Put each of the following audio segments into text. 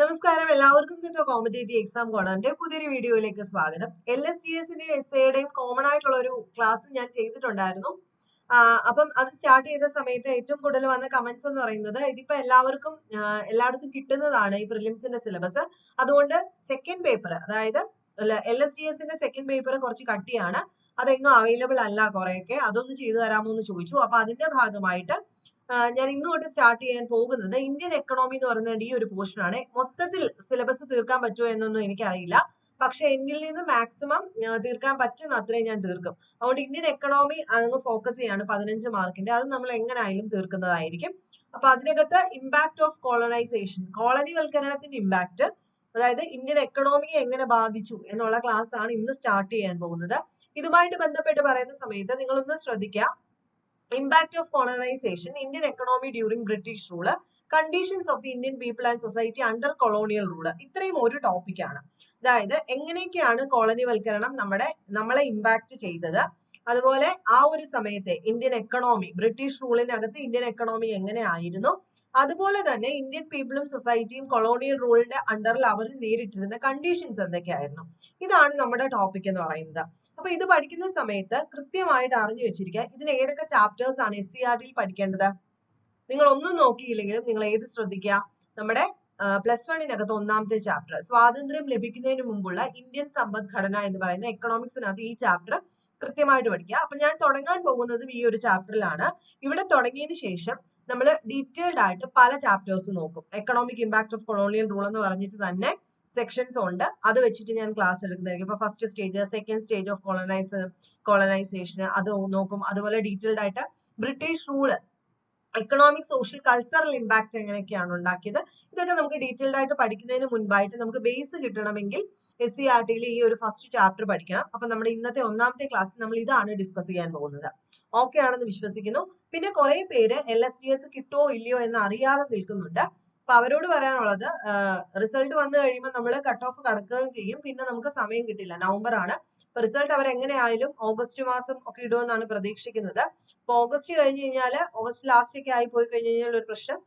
നമസ്കാരം. എല്ലാവർക്കും ഇന്നത്തെ കോമ്പറ്റേറ്റീവ് എക്സാം കോണറിന്റെ പുതിയൊരു വീഡിയോയിലേക്ക് സ്വാഗതം. എൽ എസ് ജി എസിന്റെയും എസ് എയുടെയും കോമൺ ആയിട്ടുള്ള ഒരു ക്ലാസ് ഞാൻ ചെയ്തിട്ടുണ്ടായിരുന്നു. അപ്പം അത് സ്റ്റാർട്ട് ചെയ്ത സമയത്ത് ഏറ്റവും കൂടുതൽ വന്ന കമന്റ്സ് എന്ന് പറയുന്നത് ഇതിപ്പോ എല്ലാവർക്കും എല്ലായിടത്തും കിട്ടുന്നതാണ് ഈ പ്രിലിംസിന്റെ സിലബസ് അതുകൊണ്ട് സെക്കൻഡ് പേപ്പർ അതായത് എൽ എസ് ഡി എസിന്റെ സെക്കൻഡ് പേപ്പർ കുറച്ച് കട്ടിയാണ്. അതെങ്ങും അവൈലബിൾ അല്ല കുറെയൊക്കെ. അതൊന്ന് ചെയ്തു തരാമോ എന്ന് ചോദിച്ചു. അപ്പൊ അതിന്റെ ഭാഗമായിട്ട് ഞാൻ ഇന്ന് തൊട്ട് സ്റ്റാർട്ട് ചെയ്യാൻ പോകുന്നത് ഇന്ത്യൻ എക്കണോമി എന്ന് പറയുന്നത് ഈ ഒരു പോർഷൻ ആണ്. മൊത്തത്തിൽ സിലബസ് തീർക്കാൻ പറ്റുമോ എന്നൊന്നും എനിക്കറിയില്ല. പക്ഷെ എന്നിൽ നിന്ന് മാക്സിമം തീർക്കാൻ പറ്റുന്ന അത്രയും ഞാൻ തീർക്കും. അതുകൊണ്ട് ഇന്ത്യൻ എക്കണോമി അങ്ങ് ഫോക്കസ് ചെയ്യാണ് പതിനഞ്ച് മാർക്കിന്റെ. അത് നമ്മൾ എങ്ങനായാലും തീർക്കുന്നതായിരിക്കും. അപ്പൊ അതിനകത്ത് ഇമ്പാക്ട് ഓഫ് കോളനൈസേഷൻ കോളനിവൽക്കരണത്തിന്റെ ഇമ്പാക്ട് അതായത് ഇന്ത്യൻ എക്കണോമിയെ എങ്ങനെ ബാധിച്ചു എന്നുള്ള ക്ലാസ് ആണ് ഇന്ന് സ്റ്റാർട്ട് ചെയ്യാൻ പോകുന്നത്. ഇതുമായിട്ട് ബന്ധപ്പെട്ട് പറയുന്ന സമയത്ത് നിങ്ങളൊന്ന് ശ്രദ്ധിക്കുക impact of colonisation Indian economy during British rule conditions of the Indian people and society under colonial rule ഇത്രയും ഒരു ടോപ്പിക്കാണ് അതായത് എങ്ങനെയൊക്കെയാണ് കോളനിവൽക്കരണം നമ്മുടെ നമ്മളെ ഇമ്പാക്ട് ചെയ്തത്? അതുപോലെ ആ ഒരു സമയത്തെ ഇന്ത്യൻ എക്കണോമി ബ്രിട്ടീഷ് റൂളിനകത്ത് ഇന്ത്യൻ എക്കണോമി എങ്ങനെയായിരുന്നു അതുപോലെ തന്നെ ഇന്ത്യൻ പീപ്പിളും സൊസൈറ്റിയും കൊളോണിയൽ റൂളിന്റെ അണ്ടറിൽ അവർ നേരിട്ടിരുന്ന കണ്ടീഷൻസ് എന്തൊക്കെയായിരുന്നു? ഇതാണ് നമ്മുടെ ടോപ്പിക് എന്ന് പറയുന്നത്. അപ്പൊ ഇത് പഠിക്കുന്ന സമയത്ത് കൃത്യമായിട്ട് അറിഞ്ഞു വെച്ചിരിക്കുക. ഇതിന് ഏതൊക്കെ ചാപ്റ്റേഴ്സ് ആണ് എസ് സി ആർ ടിയിൽ പഠിക്കേണ്ടത്? നിങ്ങൾ ഒന്നും നോക്കിയില്ലെങ്കിലും നിങ്ങൾ ഏത് ശ്രദ്ധിക്കുക? നമ്മുടെ പ്ലസ് വണ്ണിനകത്ത് ഒന്നാമത്തെ ചാപ്റ്റർ സ്വാതന്ത്ര്യം ലഭിക്കുന്നതിന് മുമ്പുള്ള ഇന്ത്യൻ സമ്പദ്ഘടന എന്ന് പറയുന്ന എക്കണോമിക്സിനകത്ത് ഈ ചാപ്റ്റർ കൃത്യമായിട്ട് പഠിക്കുക. അപ്പൊ ഞാൻ തുടങ്ങാൻ പോകുന്നതും ഈ ഒരു ചാപ്റ്ററിലാണ് ഇവിടെ തുടങ്ങിയതിന് ശേഷം നമ്മൾ ഡീറ്റെയിൽഡ് ആയിട്ട് പല ചാപ്റ്റേഴ്സ് നോക്കും. Economic impact of colonial rule എന്ന് പറഞ്ഞിട്ട് തന്നെ സെക്ഷൻസ് ഉണ്ട്. അത് വെച്ചിട്ട് ഞാൻ ക്ലാസ് എടുക്കുന്നതായിരിക്കും. ഇപ്പൊ first stage second stage of colonise colonisation അത് നോക്കും. അതുപോലെ ഡീറ്റെയിൽഡ് ആയിട്ട് British rule economic social cultural impact എങ്ങനെയൊക്കെയാണ് ഉണ്ടാക്കിയത്? ഇതൊക്കെ നമുക്ക് ഡീറ്റെയിൽഡ് ആയിട്ട് പഠിക്കുന്നതിന് മുൻപായിട്ട് നമുക്ക് ബേസ് കിട്ടണമെങ്കിൽ എസ് സി ആർ ടിയിൽ ഈ ഒരു ഫസ്റ്റ് ചാപ്റ്റർ പഠിക്കണം. അപ്പൊ നമ്മുടെ ഇന്നത്തെ ഒന്നാമത്തെ ക്ലാസ് നമ്മൾ ഇതാണ് ഡിസ്കസ് ചെയ്യാൻ പോകുന്നത്. ഓക്കെ ആണെന്ന് വിശ്വസിക്കുന്നു. പിന്നെ കുറെ പേര് എൽ എസ് സി എസ് കിട്ടുമോ ഇല്ലയോ എന്ന് അറിയാതെ നിൽക്കുന്നുണ്ട്. അപ്പൊ അവരോട് പറയാനുള്ളത് റിസൾട്ട് വന്നു കഴിയുമ്പോൾ നമ്മൾ കട്ട് ഓഫ് കടക്കുകയും ചെയ്യും. പിന്നെ നമുക്ക് സമയം കിട്ടില്ല. നവംബർ ആണ്. അപ്പൊ റിസൾട്ട് അവർ എങ്ങനെയായാലും ഓഗസ്റ്റ് മാസം ഒക്കെ ഇടുമെന്നാണ് പ്രതീക്ഷിക്കുന്നത്. അപ്പൊ ഓഗസ്റ്റ് കഴിഞ്ഞ് കഴിഞ്ഞാൽ ഓഗസ്റ്റ് ലാസ്റ്റ് ഒക്കെ ആയി പോയി കഴിഞ്ഞ് കഴിഞ്ഞാൽ ഒരു പ്രശ്നം.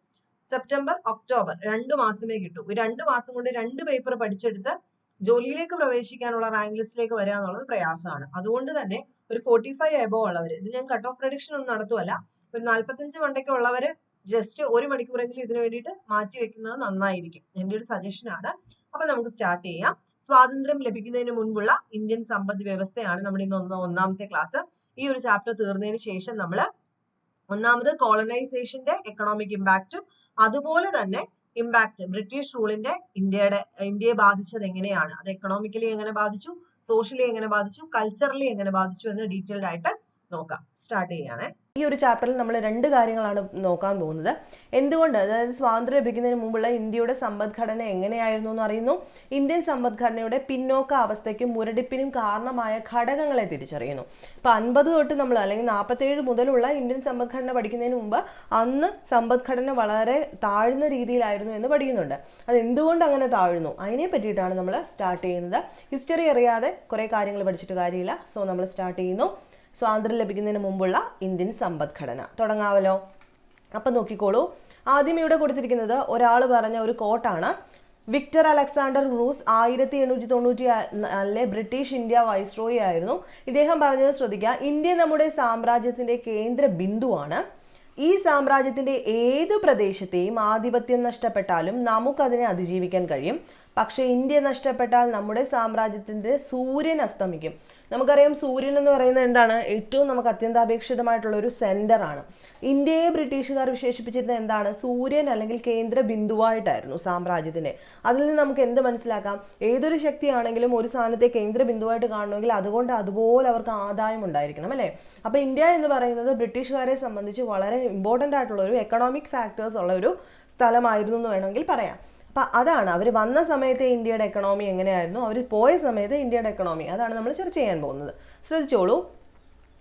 സെപ്റ്റംബർ ഒക്ടോബർ രണ്ടു മാസമേ കിട്ടൂ. ഈ രണ്ട് മാസം കൊണ്ട് രണ്ട് പേപ്പർ പഠിച്ചെടുത്ത് ജോലിയിലേക്ക് പ്രവേശിക്കാനുള്ള റാങ്ക് ലിസ്റ്റിലേക്ക് വരിക എന്നുള്ളത് പ്രയാസമാണ്. അതുകൊണ്ട് തന്നെ ഒരു ഫോർട്ടി ഫൈവ് എബോ ഉള്ളവർ ഇത് ഞാൻ കട്ട് ഓഫ് പ്രഡിക്ഷൻ ഒന്നും നടത്തുമല്ല ഒരു നാല്പത്തഞ്ച് മണ്ടയ്ക്ക് ഉള്ളവര് ജസ്റ്റ് ഒരു മണിക്കൂറെങ്കിലും ഇതിനു വേണ്ടിയിട്ട് മാറ്റി വെക്കുന്നത് നന്നായിരിക്കും. എന്റെ ഒരു സജഷൻ ആണ്. അപ്പൊ നമുക്ക് സ്റ്റാർട്ട് ചെയ്യാം. സ്വാതന്ത്ര്യം ലഭിക്കുന്നതിന് മുൻപുള്ള ഇന്ത്യൻ സമ്പദ് വ്യവസ്ഥയാണ് നമ്മുടെ ഇന്ന് ഒന്ന് ഒന്നാമത്തെ ക്ലാസ് ഈ ഒരു ചാപ്റ്റർ തീർന്നതിന് ശേഷം നമ്മൾ ഒന്നാമത് കോളനൈസേഷന്റെ എക്കണോമിക് ഇമ്പാക്റ്റും അതുപോലെ തന്നെ ഇമ്പാക്ട് ബ്രിട്ടീഷ് റൂളിന്റെ ഇന്ത്യയുടെ ഇന്ത്യയെ ബാധിച്ചത് എങ്ങനെയാണ്? അത് എക്കണോമിക്കലി എങ്ങനെ ബാധിച്ചു? സോഷ്യലി എങ്ങനെ ബാധിച്ചു? കൾച്ചറലി എങ്ങനെ ബാധിച്ചു എന്ന് ഡീറ്റെയിൽഡ് ആയിട്ട് നോക്കാം. സ്റ്റാർട്ട് ചെയ്യാണ്. ഈ ഒരു ചാപ്റ്ററിൽ നമ്മൾ രണ്ട് കാര്യങ്ങളാണ് നോക്കാൻ പോകുന്നത്. എന്തുകൊണ്ട്? അതായത് സ്വാതന്ത്ര്യം ലഭിക്കുന്നതിന് മുമ്പുള്ള ഇന്ത്യയുടെ സമ്പദ്ഘടന എങ്ങനെയായിരുന്നു എന്ന് അറിയുന്നു. ഇന്ത്യൻ സമ്പദ്ഘടനയുടെ പിന്നോക്ക അവസ്ഥയ്ക്കും മുരടിപ്പിനും കാരണമായ ഘടകങ്ങളെ തിരിച്ചറിയുന്നു. ഇപ്പൊ അൻപത് തൊട്ട് നമ്മൾ അല്ലെങ്കിൽ നാൽപ്പത്തേഴ് മുതലുള്ള ഇന്ത്യൻ സമ്പദ്ഘടന പഠിക്കുന്നതിന് മുമ്പ് അന്ന് സമ്പദ്ഘടന വളരെ താഴ്ന്ന രീതിയിലായിരുന്നു എന്ന് പഠിക്കുന്നുണ്ട്. അത് എന്തുകൊണ്ട് അങ്ങനെ താഴ്ന്നു? അതിനെ പറ്റിയിട്ടാണ് നമ്മൾ സ്റ്റാർട്ട് ചെയ്യുന്നത്. ഹിസ്റ്ററി അറിയാതെ കുറേ കാര്യങ്ങൾ പഠിച്ചിട്ട് കാര്യമില്ല. സോ നമ്മൾ സ്റ്റാർട്ട് ചെയ്യുന്നു. സ്വാതന്ത്ര്യം ലഭിക്കുന്നതിന് മുമ്പുള്ള ഇന്ത്യൻ സമ്പദ്ഘടന. തുടങ്ങാമല്ലോ അപ്പം നോക്കിക്കോളൂ. ആദ്യം ഇവിടെ കൊടുത്തിരിക്കുന്നത് ഒരാൾ പറഞ്ഞ ഒരു കോട്ടാണ് വിക്ടർ അലക്സാണ്ടർ റൂസ് ആയിരത്തി എണ്ണൂറ്റി തൊണ്ണൂറ്റി നാലിലെ ബ്രിട്ടീഷ് ഇന്ത്യ വൈസ്രോയി ആയിരുന്നു. ഇദ്ദേഹം പറഞ്ഞത് ശ്രദ്ധിക്കുക. ഇന്ത്യ നമ്മുടെ സാമ്രാജ്യത്തിന്റെ കേന്ദ്ര ബിന്ദുവാണ്. ഈ സാമ്രാജ്യത്തിന്റെ ഏത് പ്രദേശത്തെയും ആധിപത്യം നഷ്ടപ്പെട്ടാലും നമുക്കതിനെ അതിജീവിക്കാൻ കഴിയും. പക്ഷേ ഇന്ത്യ നഷ്ടപ്പെട്ടാൽ നമ്മുടെ സാമ്രാജ്യത്തിന്റെ സൂര്യൻ അസ്തമിക്കും. നമുക്കറിയാം സൂര്യൻ എന്ന് പറയുന്നത് എന്താണ്? ഏറ്റവും നമുക്ക് അത്യന്താപേക്ഷിതമായിട്ടുള്ള ഒരു സെന്റർ ആണ്. ഇന്ത്യയെ ബ്രിട്ടീഷുകാർ വിശേഷിപ്പിച്ചിരുന്നത് എന്താണ്? സൂര്യൻ അല്ലെങ്കിൽ കേന്ദ്ര ബിന്ദുവായിട്ടായിരുന്നു സാമ്രാജ്യത്തിന്റെ അതിൽ നിന്ന് നമുക്ക് എന്ത് മനസ്സിലാക്കാം? ഏതൊരു ശക്തിയാണെങ്കിലും ഒരു സ്ഥാനത്തെ കേന്ദ്ര ബിന്ദുവായിട്ട് കാണണമെങ്കിൽ അതുകൊണ്ട് അതുപോലെ അവർക്ക് ആദായം ഉണ്ടായിരിക്കണം അല്ലേ? അപ്പോൾ ഇന്ത്യ എന്ന് പറയുന്നത് ബ്രിട്ടീഷുകാരെ സംബന്ധിച്ച് വളരെ ഇമ്പോർട്ടന്റ് ആയിട്ടുള്ള ഒരു എക്കണോമിക് ഫാക്ടേഴ്സ് ഉള്ള ഒരു സ്ഥലമായിരുന്നു എന്ന് വേണമെങ്കിൽ പറയാം. അപ്പം അതാണ് അവർ വന്ന സമയത്തെ ഇന്ത്യയുടെ എക്കണോമി എങ്ങനെയായിരുന്നു അവർ പോയ സമയത്ത് ഇന്ത്യയുടെ എക്കണോമി അതാണ് നമ്മൾ ചർച്ച ചെയ്യാൻ പോകുന്നത്. ശ്രദ്ധിച്ചോളൂ.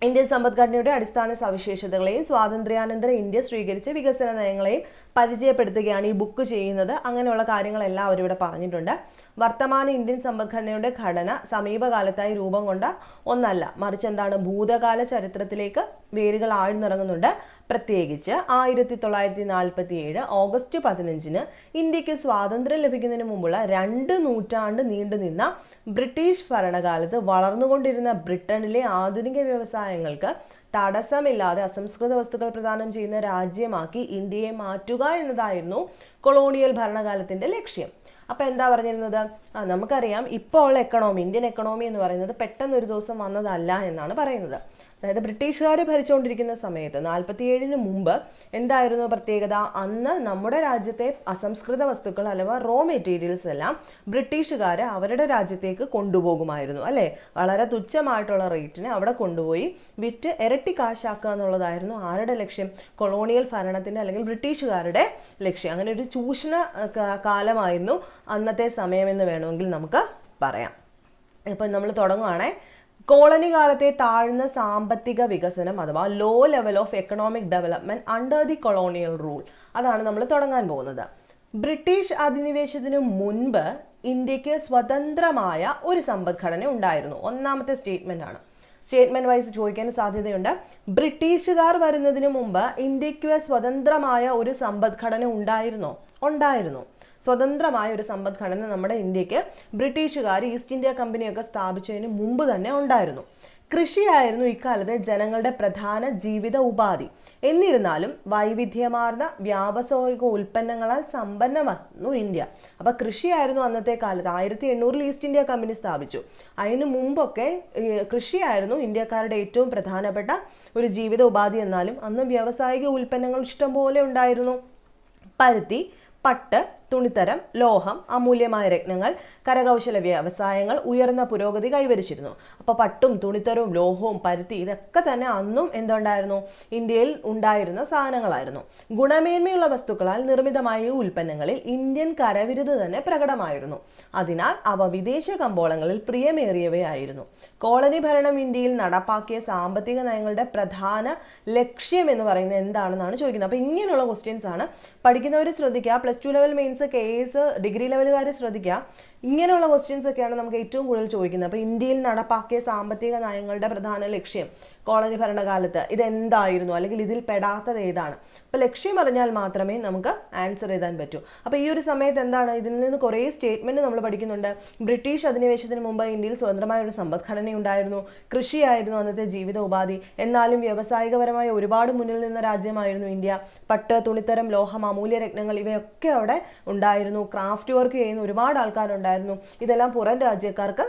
ഇന്ത്യൻ സമ്പദ്ഘടനയുടെ അടിസ്ഥാന സവിശേഷതകളെയും സ്വാതന്ത്ര്യാനന്തര ഇന്ത്യ സ്വീകരിച്ച വികസന നയങ്ങളെയും പരിചയപ്പെടുത്തുകയാണ് ഈ ബുക്ക് ചെയ്യുന്നത്. അങ്ങനെയുള്ള കാര്യങ്ങളെല്ലാം അവരിവിടെ പറഞ്ഞിട്ടുണ്ട്. വർത്തമാന ഇന്ത്യൻ സമ്പദ്ഘടനയുടെ ഘടന സമീപകാലത്തായി രൂപം കൊണ്ട ഒന്നല്ല. മറിച്ച് എന്താണ് ഭൂതകാല ചരിത്രത്തിലേക്ക് വേരുകൾ ആഴ്ന്നിറങ്ങുന്നുണ്ട്. പ്രത്യേകിച്ച് ആയിരത്തി തൊള്ളായിരത്തി നാൽപ്പത്തി ഏഴ് ഓഗസ്റ്റ് പതിനഞ്ചിന് ഇന്ത്യയ്ക്ക് സ്വാതന്ത്ര്യം ലഭിക്കുന്നതിന് മുമ്പുള്ള രണ്ട് നൂറ്റാണ്ട് നീണ്ടുനിന്ന ബ്രിട്ടീഷ് ഭരണകാലത്ത് വളർന്നുകൊണ്ടിരുന്ന ബ്രിട്ടനിലെ ആധുനിക വ്യവസായങ്ങൾക്ക് തടസ്സമില്ലാതെ അസംസ്കൃത വസ്തുക്കൾ പ്രദാനം ചെയ്യുന്ന രാജ്യമാക്കി ഇന്ത്യയെ മാറ്റുക എന്നതായിരുന്നു കൊളോണിയൽ ഭരണകാലത്തിന്റെ ലക്ഷ്യം. അപ്പൊ എന്താ പറഞ്ഞിരുന്നത്? നമുക്കറിയാം ഇപ്പോൾ ഉള്ള എക്കണോമി ഇന്ത്യൻ എക്കണോമി എന്ന് പറയുന്നത് പെട്ടെന്ന് ഒരു ദിവസം വന്നതല്ല എന്നാണ് പറയുന്നത്. അതായത് ബ്രിട്ടീഷുകാർ ഭരിച്ചുകൊണ്ടിരിക്കുന്ന സമയത്ത് നാൽപ്പത്തിയേഴിന് മുമ്പ് എന്തായിരുന്നു പ്രത്യേകത? അന്ന് നമ്മുടെ രാജ്യത്തെ അസംസ്കൃത വസ്തുക്കൾ അഥവാ റോ മെറ്റീരിയൽസ് എല്ലാം ബ്രിട്ടീഷുകാർ അവരുടെ രാജ്യത്തേക്ക് കൊണ്ടുപോകുമായിരുന്നു അല്ലേ? വളരെ തുച്ഛമായിട്ടുള്ള റേറ്റിന് അവിടെ കൊണ്ടുപോയി വിറ്റ് ഇരട്ടി കാശാക്കുക എന്നുള്ളതായിരുന്നു ആരുടെ ലക്ഷ്യം? കൊളോണിയൽ ഭരണത്തിന്റെ അല്ലെങ്കിൽ ബ്രിട്ടീഷുകാരുടെ ലക്ഷ്യം. അങ്ങനെ ഒരു ചൂഷണ കാലമായിരുന്നു അന്നത്തെ സമയമെന്ന് വേണമെങ്കിൽ നമുക്ക് പറയാം. ഇപ്പം നമ്മൾ തുടങ്ങുവാണേ. കോളനി കാലത്തെ താഴ്ന്ന സാമ്പത്തിക വികസനം അഥവാ low level of economic development under the colonial rule അതാണ് നമ്മൾ തുടങ്ങാൻ പോകുന്നത്. ബ്രിട്ടീഷ് അധിനിവേശത്തിനു മുൻപ് ഇന്ത്യയ്ക്ക് സ്വതന്ത്രമായ ഒരു സമ്പദ്ഘടന ഉണ്ടായിരുന്നു. ഒന്നാമത്തെ സ്റ്റേറ്റ്മെന്റ് ആണ്. സ്റ്റേറ്റ്മെന്റ് വൈസ് ചോദിക്കാൻ സാധ്യതയുണ്ട്. ബ്രിട്ടീഷുകാർ വരുന്നതിന് മുമ്പ് ഇന്ത്യയ്ക്ക് സ്വതന്ത്രമായ ഒരു സമ്പദ്ഘടന ഉണ്ടായിരുന്നോ? ഉണ്ടായിരുന്നു. സ്വതന്ത്രമായ ഒരു സമ്പദ്ഘടന നമ്മുടെ ഇന്ത്യയ്ക്ക് ബ്രിട്ടീഷുകാർ ഈസ്റ്റ് ഇന്ത്യ കമ്പനിയൊക്കെ സ്ഥാപിച്ചതിന് മുമ്പ് തന്നെ ഉണ്ടായിരുന്നു. കൃഷിയായിരുന്നു ഇക്കാലത്തെ ജനങ്ങളുടെ പ്രധാന ജീവിത ഉപാധി. എന്നിരുന്നാലും വൈവിധ്യമാർന്ന വ്യാവസായിക ഉൽപ്പന്നങ്ങളാൽ സമ്പന്നമായിരുന്നു ഇന്ത്യ. അപ്പൊ കൃഷിയായിരുന്നു അന്നത്തെ കാലത്ത്. ആയിരത്തി എണ്ണൂറിൽ ഈസ്റ്റ് ഇന്ത്യ കമ്പനി സ്ഥാപിച്ചു. അതിനു മുമ്പൊക്കെ കൃഷിയായിരുന്നു ഇന്ത്യക്കാരുടെ ഏറ്റവും പ്രധാനപ്പെട്ട ഒരു ജീവിത ഉപാധി എന്നാലും അന്ന് വ്യാവസായിക ഉൽപ്പന്നങ്ങൾ ഇഷ്ടംപോലെ ഉണ്ടായിരുന്നു. പരുത്തി പട്ട് തുണിത്തരം ലോഹം അമൂല്യമായ രത്നങ്ങൾ കരകൗശല വ്യവസായങ്ങൾ ഉയർന്ന പുരോഗതി കൈവരിച്ചിരുന്നു. അപ്പോൾ പട്ടും തുണിത്തരവും ലോഹവും പരുത്തി ഇതൊക്കെ തന്നെ അന്നും എന്തുണ്ടായിരുന്നു? ഇന്ത്യയിൽ ഉണ്ടായിരുന്ന സാധനങ്ങളായിരുന്നു. ഗുണമേന്മയുള്ള വസ്തുക്കളാൽ നിർമ്മിതമായ ഈ ഉൽപ്പന്നങ്ങളിൽ ഇന്ത്യൻ കരവിരുത് തന്നെ പ്രകടമായിരുന്നു. അതിനാൽ അവ വിദേശ കമ്പോളങ്ങളിൽ പ്രിയമേറിയവയായിരുന്നു. കോളനി ഭരണം ഇന്ത്യയിൽ നടപ്പാക്കിയ സാമ്പത്തിക നയങ്ങളുടെ പ്രധാന ലക്ഷ്യം എന്ന് പറയുന്നത് എന്താണെന്നാണ് ചോദിക്കുന്നത്. അപ്പോൾ ഇങ്ങനെയുള്ള ക്വസ്റ്റ്യൻസ് ആണ് പഠിക്കുന്നവർ ശ്രദ്ധിക്കുക. Plus two level mains K S degree ലെവലുകാർ ശ്രദ്ധിക്കുക ഇങ്ങനെയുള്ള ക്വസ്റ്റ്യൻസ് ഒക്കെയാണ് നമുക്ക് ഏറ്റവും കൂടുതൽ ചോദിക്കുന്നത്. അപ്പോൾ ഇന്ത്യയിൽ നടപ്പാക്കിയ സാമ്പത്തിക നയങ്ങളുടെ പ്രധാന ലക്ഷ്യം കോളനി ഭരണകാലത്ത് ഇതെന്തായിരുന്നു? അല്ലെങ്കിൽ ഇതിൽ പെടാത്തത് ഏതാണ്? അപ്പോൾ ലക്ഷ്യം അറിഞ്ഞാൽ മാത്രമേ നമുക്ക് ആൻസർ എഴുതാൻ പറ്റൂ. അപ്പോൾ ഈ ഒരു സമയത്ത് എന്താണ്? ഇതിൽ നിന്ന് കുറേ സ്റ്റേറ്റ്മെന്റ് നമ്മൾ പഠിക്കുന്നുണ്ട്. ബ്രിട്ടീഷ് അധിനിവേശത്തിന് മുമ്പ് ഇന്ത്യയിൽ സ്വതന്ത്രമായ ഒരു സമ്പദ്ഘടന ഉണ്ടായിരുന്നു കൃഷിയായിരുന്നു അന്നത്തെ ജീവിത ഉപാധി. എന്നാലും വ്യാവസായികപരമായ ഒരുപാട് മുന്നിൽ നിന്ന രാജ്യമായിരുന്നു ഇന്ത്യ. പട്ട് തുണിത്തരം ലോഹം അമൂല്യ രത്നങ്ങൾ ഇവയൊക്കെ അവിടെ ഉണ്ടായിരുന്നു. ക്രാഫ്റ്റ് വർക്ക് ചെയ്യുന്ന ഒരുപാട് ആൾക്കാരുണ്ടായിരുന്നു. ഇതെല്ലാം പുറം രാജ്യക്കാർക്ക്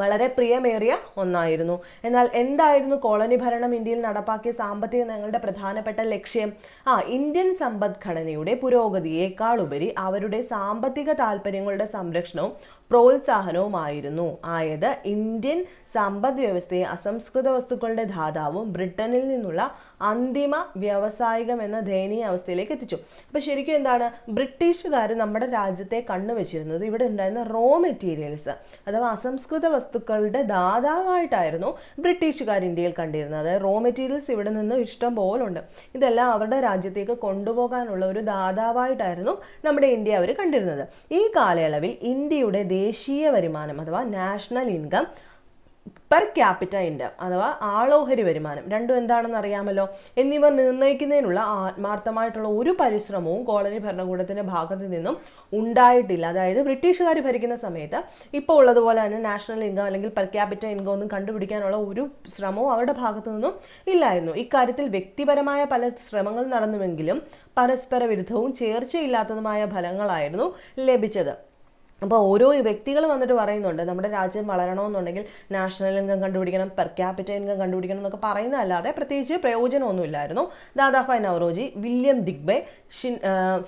വളരെ പ്രിയമേറിയ ഒന്നായിരുന്നു. എന്നാൽ എന്തായിരുന്നു കോളനി ഭരണം ഇന്ത്യയിൽ നടപ്പാക്കിയ സാമ്പത്തിക നയങ്ങളുടെ പ്രധാനപ്പെട്ട ലക്ഷ്യം? ആ ഇന്ത്യൻ സമ്പദ്ഘടനയുടെ പുരോഗതിയേക്കാൾ ഉപരി അവരുടെ സാമ്പത്തിക താല്പര്യങ്ങളുടെ സംരക്ഷണവും പ്രോത്സാഹനവുമായിരുന്നു. ആയത് ഇന്ത്യൻ സമ്പദ് വ്യവസ്ഥയെ അസംസ്കൃത വസ്തുക്കളുടെ ധാതാവും ബ്രിട്ടനിൽ നിന്നുള്ള അന്തിമ വ്യാവസായികം എന്ന ദയനീയ അവസ്ഥയിലേക്ക് എത്തിച്ചു. അപ്പോൾ ശരിക്കും എന്താണ്? ബ്രിട്ടീഷുകാർ നമ്മുടെ രാജ്യത്തെ കണ്ണുവെച്ചിരുന്നത് ഇവിടെ ഉണ്ടായിരുന്ന റോ മെറ്റീരിയൽസ് അഥവാ അസംസ്കൃത വസ്തുക്കളുടെ ദാതാവായിട്ടായിരുന്നു ബ്രിട്ടീഷുകാർ ഇന്ത്യയിൽ കണ്ടിരുന്നത്. അതായത് റോ മെറ്റീരിയൽസ് ഇവിടെ നിന്ന് ഇഷ്ടം പോലെ ഉണ്ട് ഇതെല്ലാം അവരുടെ രാജ്യത്തേക്ക് കൊണ്ടുപോകാനുള്ള ഒരു ദാതാവായിട്ടായിരുന്നു നമ്മുടെ ഇന്ത്യ അവർ കണ്ടിരുന്നത്. ഈ കാലയളവിൽ ഇന്ത്യയുടെ ദേശീയ വരുമാനം അഥവാ national income per capita income അഥവാ ആളോഹരി വരുമാനം. രണ്ടും എന്താണെന്ന് അറിയാമല്ലോ? എന്നിവ നിർണയിക്കുന്നതിനുള്ള ആത്മാർത്ഥമായിട്ടുള്ള ഒരു പരിശ്രമവും കോളനി ഭരണകൂടത്തിന്റെ ഭാഗത്തു നിന്നും ഉണ്ടായിട്ടില്ല. അതായത് ബ്രിട്ടീഷുകാർ ഭരിക്കുന്ന സമയത്ത് ഇപ്പോൾ ഉള്ളതുപോലെ തന്നെ നാഷണൽ ഇൻകം അല്ലെങ്കിൽ പെർ ക്യാപിറ്റ ഇൻകം ഒന്നും കണ്ടുപിടിക്കാനുള്ള ഒരു ശ്രമവും അവരുടെ ഭാഗത്തു നിന്നും ഇല്ലായിരുന്നു. ഇക്കാര്യത്തിൽ വ്യക്തിപരമായ പല ശ്രമങ്ങൾ നടന്നുവെങ്കിലും പരസ്പര വിരുദ്ധവും ചേർച്ചയില്ലാത്തതുമായ ഫലങ്ങളായിരുന്നു ലഭിച്ചത്. അപ്പോൾ ഓരോ വ്യക്തികൾ വന്നിട്ട് പറയുന്നുണ്ട് നമ്മുടെ രാജ്യം വളരണമെന്നുണ്ടെങ്കിൽ നാഷണൽ ഇൻകം കണ്ടുപിടിക്കണം പെർ ക്യാപിറ്റൽ ഇൻകം കണ്ടുപിടിക്കണം എന്നൊക്കെ പറയുന്നതല്ലാതെ പ്രത്യേകിച്ച് പ്രയോജനമൊന്നുമില്ലായിരുന്നു. ദാദാഫായ് നവറോജി വില്യം ദിഗ്ബെ ഷിൻ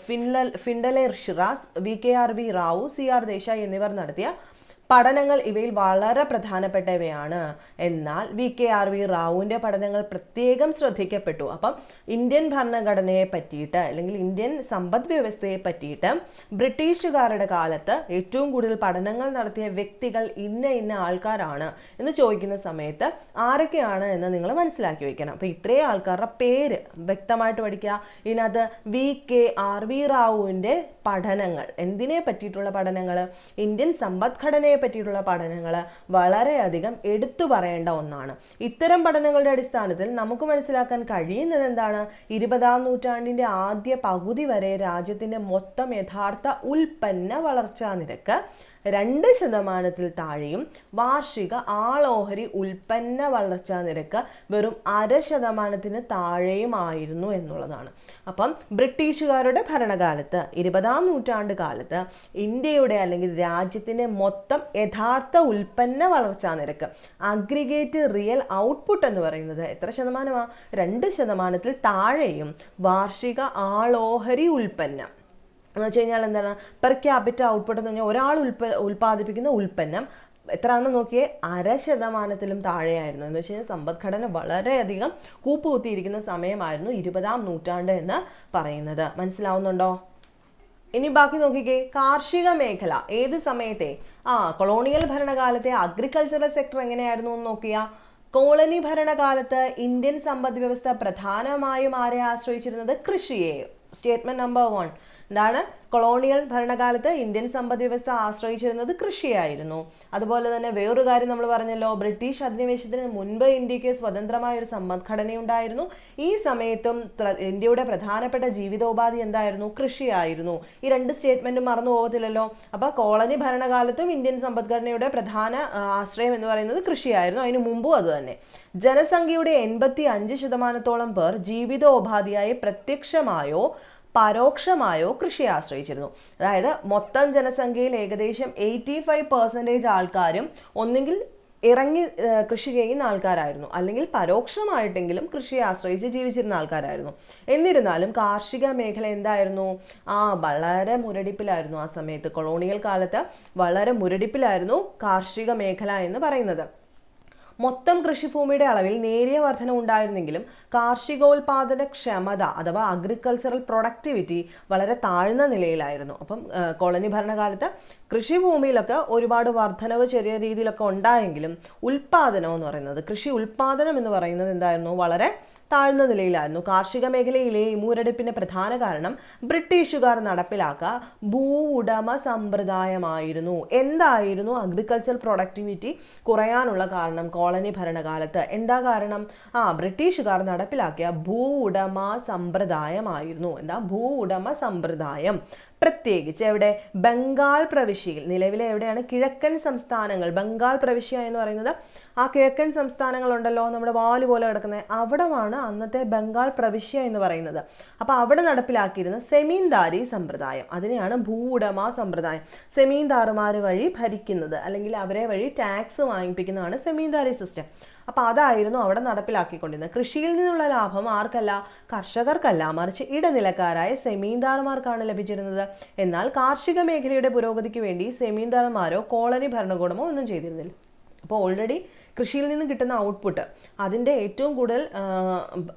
ഫിൻലൽ Findlay Shirras V K R V Rao C R Desai എന്നിവർ നടത്തിയ പഠനങ്ങൾ ഇവയിൽ വളരെ പ്രധാനപ്പെട്ടവയാണ്. എന്നാൽ വി കെ ആർ വി റാവുവിന്റെ പഠനങ്ങൾ പ്രത്യേകം ശ്രദ്ധിക്കപ്പെട്ടു. അപ്പം ഇന്ത്യൻ ഭരണഘടനയെ പറ്റിയിട്ട് അല്ലെങ്കിൽ ഇന്ത്യൻ സമ്പദ് വ്യവസ്ഥയെ പറ്റിയിട്ട് ബ്രിട്ടീഷുകാരുടെ കാലത്ത് ഏറ്റവും കൂടുതൽ പഠനങ്ങൾ നടത്തിയ വ്യക്തികൾ ഇന്ന ഇന്ന ആൾക്കാരാണ് എന്ന് ചോദിക്കുന്ന സമയത്ത് ആരൊക്കെയാണ് എന്ന് നിങ്ങൾ മനസ്സിലാക്കി വെക്കണം. അപ്പം ഇത്രയും ആൾക്കാരുടെ പേര് വ്യക്തമായിട്ട് പഠിക്കുക. ഇതിനകത്ത് വി കെ ആർ വി റാവുവിന്റെ പഠനങ്ങൾ. എന്തിനെ പറ്റിയിട്ടുള്ള പഠനങ്ങൾ? ഇന്ത്യൻ സമ്പദ്ഘടനയെ പറ്റിയിട്ടുള്ള പഠനങ്ങൾ വളരെയധികം എടുത്തു പറയേണ്ട ഒന്നാണ്. ഇത്തരം പഠനങ്ങളുടെ അടിസ്ഥാനത്തിൽ നമുക്ക് മനസ്സിലാക്കാൻ കഴിയുന്നത് എന്താണ്? ഇരുപതാം നൂറ്റാണ്ടിന്റെ ആദ്യ പകുതി വരെ രാജ്യത്തിന്റെ മൊത്തം യഥാർത്ഥ ഉൽപ്പന്ന വളർച്ചാ നിരക്ക് രണ്ട് ശതമാനത്തിൽ താഴെയും വാർഷിക ആളോഹരി ഉൽപ്പന്ന വളർച്ചാ നിരക്ക് വെറും അര ശതമാനത്തിന് താഴെയുമായിരുന്നു എന്നുള്ളതാണ്. അപ്പം ബ്രിട്ടീഷുകാരുടെ ഭരണകാലത്ത് ഇരുപതാം നൂറ്റാണ്ട് കാലത്ത് ഇന്ത്യയുടെ അല്ലെങ്കിൽ രാജ്യത്തിന്റെ മൊത്തം യഥാർത്ഥ ഉൽപ്പന്ന വളർച്ചാ നിരക്ക് അഗ്രിഗേറ്റ് റിയൽ ഔട്ട്പുട്ട് എന്ന് പറയുന്നത് എത്ര ശതമാനമാണ് രണ്ട് ശതമാനത്തിൽ താഴെയും വാർഷിക ആളോഹരി ഉൽപ്പന്നം. എന്ന് വെച്ച് കഴിഞ്ഞാൽ എന്താണ്? പെർ ക്യാപിറ്റ ഔട്ട്പുട്ട് എന്ന് പറഞ്ഞാൽ ഒരാൾ ഉൽപ്പ ഉൽപ്പാദിപ്പിക്കുന്ന ഉൽപ്പന്നം എത്രയാണെന്ന് നോക്കിയേ? അര ശതമാനത്തിലും താഴെയായിരുന്നു. എന്ന് വെച്ച് കഴിഞ്ഞാൽ സമ്പദ്ഘടന വളരെയധികം കൂപ്പുകുത്തിയിരിക്കുന്ന സമയമായിരുന്നു ഇരുപതാം നൂറ്റാണ്ട് എന്ന് പറയുന്നത്. മനസ്സിലാവുന്നുണ്ടോ? ഇനി ബാക്കി നോക്കിക്കേ. കാർഷിക മേഖല ഏത് സമയത്തെ? ആ കൊളോണിയൽ ഭരണകാലത്തെ അഗ്രികൾച്ചറൽ സെക്ടർ എങ്ങനെയായിരുന്നു എന്ന് നോക്കിയാ? കോളനി ഭരണകാലത്ത് ഇന്ത്യൻ സമ്പദ് വ്യവസ്ഥ പ്രധാനമായും ആരെ ആശ്രയിച്ചിരുന്നത്? കൃഷിയെ. സ്റ്റേറ്റ്മെന്റ് നമ്പർ വൺ എന്താണ്? കൊളോണിയൽ ഭരണകാലത്ത് ഇന്ത്യൻ സമ്പദ് വ്യവസ്ഥ ആശ്രയിച്ചിരുന്നത് കൃഷിയായിരുന്നു. അതുപോലെ തന്നെ വേറൊരു കാര്യം നമ്മൾ പറഞ്ഞല്ലോ ബ്രിട്ടീഷ് അധിനിവേശത്തിന് മുൻപ് ഇന്ത്യയ്ക്ക് സ്വതന്ത്രമായ ഒരു സമ്പദ്ഘടനയുണ്ടായിരുന്നു. ഈ സമയത്തും ഇന്ത്യയുടെ പ്രധാനപ്പെട്ട ജീവിതോപാധി എന്തായിരുന്നു? കൃഷിയായിരുന്നു. ഈ രണ്ട് സ്റ്റേറ്റ്മെന്റും മറന്നു പോകത്തില്ലല്ലോ. അപ്പൊ കോളനി ഭരണകാലത്തും ഇന്ത്യൻ സമ്പദ്ഘടനയുടെ പ്രധാന ആശ്രയം എന്ന് പറയുന്നത് കൃഷിയായിരുന്നു. അതിനു മുമ്പും അത് തന്നെ. ജനസംഖ്യയുടെ എൺപത്തി അഞ്ച് ശതമാനത്തോളം പേർ ജീവിതോപാധിയായി പ്രത്യക്ഷമായോ പരോക്ഷമായോ കൃഷിയെ ആശ്രയിച്ചിരുന്നു. അതായത് മൊത്തം ജനസംഖ്യയിൽ ഏകദേശം എയ്റ്റി ഫൈവ് പെർസെന്റേജ് ആൾക്കാരും ഒന്നുകിൽ ഇറങ്ങി കൃഷി ചെയ്യുന്ന ആൾക്കാരായിരുന്നു. അല്ലെങ്കിൽ പരോക്ഷമായിട്ടെങ്കിലും കൃഷിയെ ആശ്രയിച്ച് ജീവിച്ചിരുന്ന ആൾക്കാരായിരുന്നു. എന്നിരുന്നാലും കാർഷിക മേഖല എന്തായിരുന്നു? ആ വളരെ മുരടിപ്പിലായിരുന്നു ആ സമയത്ത്. കൊളോണിയൽ കാലത്ത് വളരെ മുരടിപ്പിലായിരുന്നു കാർഷിക മേഖല എന്ന് പറയുന്നത്. മൊത്തം കൃഷിഭൂമിയുടെ അളവിൽ നേരിയ വർധന ഉണ്ടായിരുന്നെങ്കിലും കാർഷികോൽപാദന ക്ഷമത അഥവാ അഗ്രികൾച്ചറൽ പ്രൊഡക്ടിവിറ്റി വളരെ താഴ്ന്ന നിലയിലായിരുന്നു. അപ്പം കോളനി ഭരണകാലത്ത് കൃഷിഭൂമിയിലൊക്കെ ഒരുപാട് വർധനവ് ചെറിയ രീതിയിലൊക്കെ ഉണ്ടായെങ്കിലും ഉൽപാദനം എന്ന് പറയുന്നത് കൃഷി ഉൽപാദനം എന്ന് പറയുന്നത് എന്തായിരുന്നു? വളരെ താഴ്ന്ന നിലയിലായിരുന്നു. കാർഷിക മേഖലയിലെ ഈ മൂരടിപ്പിന് പ്രധാന കാരണം ബ്രിട്ടീഷുകാർ നടപ്പിലാക്ക ഭൂ ഉടമ സമ്പ്രദായമായിരുന്നു. എന്തായിരുന്നു അഗ്രികൾച്ചർ പ്രൊഡക്ടിവിറ്റി കുറയാനുള്ള കാരണം കോളനി ഭരണകാലത്ത്? എന്താ കാരണം? ആ ബ്രിട്ടീഷുകാർ നടപ്പിലാക്കിയ ഭൂ ഉടമ സമ്പ്രദായമായിരുന്നു. എന്താ? ഭൂ ഉടമ സമ്പ്രദായം. പ്രത്യേകിച്ച് എവിടെ? ബംഗാൾ പ്രവിശ്യയിൽ. നിലവിലെ എവിടെയാണ്? കിഴക്കൻ സംസ്ഥാനങ്ങൾ. ബംഗാൾ പ്രവിശ്യ എന്ന് പറയുന്നത് ആ കിഴക്കൻ സംസ്ഥാനങ്ങളുണ്ടല്ലോ നമ്മുടെ വാൽ പോലെ കിടക്കുന്നത് അവിടമാണ് അന്നത്തെ ബംഗാൾ പ്രവിശ്യ എന്ന് പറയുന്നത്. അപ്പോൾ അവിടെ നടപ്പിലാക്കിയിരുന്ന സെമീൻദാരി സമ്പ്രദായം. അതിനെയാണ് ഭൂവുടമ സമ്പ്രദായം. സെമീൻദാർമാർ വഴി ഭരിക്കുന്നത് അല്ലെങ്കിൽ അവരെ വഴി ടാക്സ് വാങ്ങിപ്പിക്കുന്നതാണ് സെമീൻദാരി സിസ്റ്റം. അപ്പോൾ അതായിരുന്നു അവിടെ നടപ്പിലാക്കിക്കൊണ്ടിരുന്നത്. കൃഷിയിൽ നിന്നുള്ള ലാഭം ആർക്കല്ല? കർഷകർക്കല്ല. മറിച്ച് ഇടനിലക്കാരായ സെമീന്ദാർമാർക്കാണ് ലഭിച്ചിരുന്നത്. എന്നാൽ കാർഷിക മേഖലയുടെ പുരോഗതിക്ക് വേണ്ടി സെമീന്ദാർമാരോ കോളനി ഭരണകൂടമോ ഒന്നും ചെയ്തിരുന്നില്ല. അപ്പോൾ ഓൾറെഡി കൃഷിയിൽ നിന്ന് കിട്ടുന്ന ഔട്ട്പുട്ട് അതിന്റെ ഏറ്റവും കൂടുതൽ